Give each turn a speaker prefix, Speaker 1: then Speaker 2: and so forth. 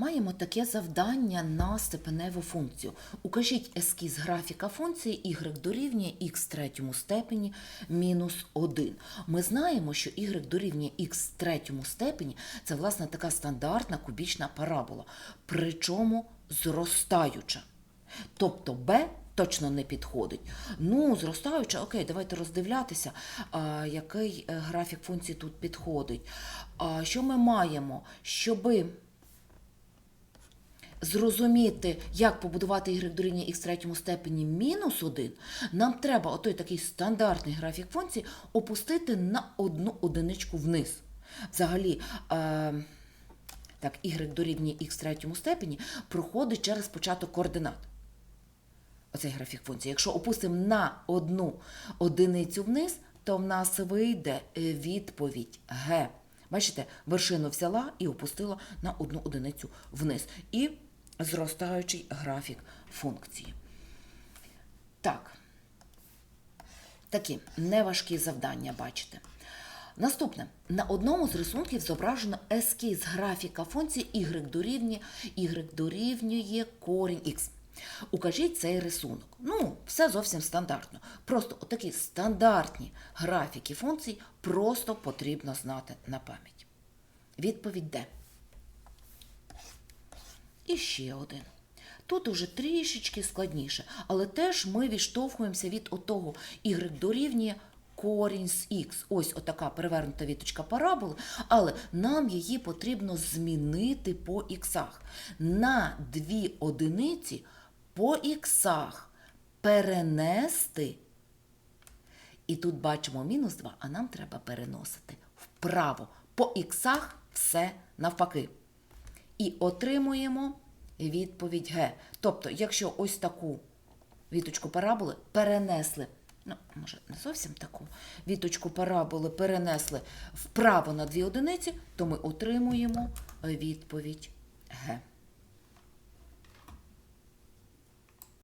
Speaker 1: Маємо таке завдання на степеневу функцію. Укажіть ескіз графіка функції y дорівнює x третьому степені мінус 1. Ми знаємо, що y дорівнює x третьому степені це, власне, така стандартна кубічна парабола, причому зростаюча. Тобто b точно не підходить. Ну, зростаюча, окей, давайте роздивлятися, а, який е, графік функції тут підходить. А, що ми маємо? Щоби зрозуміти, як побудувати y дорівнює x в третьому степені мінус 1, нам треба отой такий стандартний графік функції опустити на одну одиничку вниз. Взагалі, е, так, y дорівнює x в третьому степені проходить через початок координат. Оцей графік функції. Якщо опустимо на одну одиницю вниз, то в нас вийде е, відповідь Г. Бачите, вершину взяла і опустила на одну одиницю вниз. І зростаючий графік функції. Так. Такі неважкі завдання, бачите. Наступне. На одному з рисунків зображено ескіз графіка функції y дорівнює, y дорівнює корінь х. Укажіть цей рисунок. Ну, все зовсім стандартно. Просто отакі стандартні графіки функцій просто потрібно знати на пам'ять. Відповідь Д. І ще один. Тут уже трішечки складніше, але теж ми відштовхуємося від отого y дорівнює корінь з х. Ось отака перевернута віточка параболи, але нам її потрібно змінити по іксах. На дві одиниці по іксах перенести. І тут бачимо мінус 2, а нам треба переносити вправо. По іксах все навпаки. І отримуємо відповідь Г. Тобто, якщо ось таку віточку параболи перенесли, ну, може, не зовсім таку, віточку параболи перенесли вправо на дві одиниці, то ми отримуємо відповідь Г.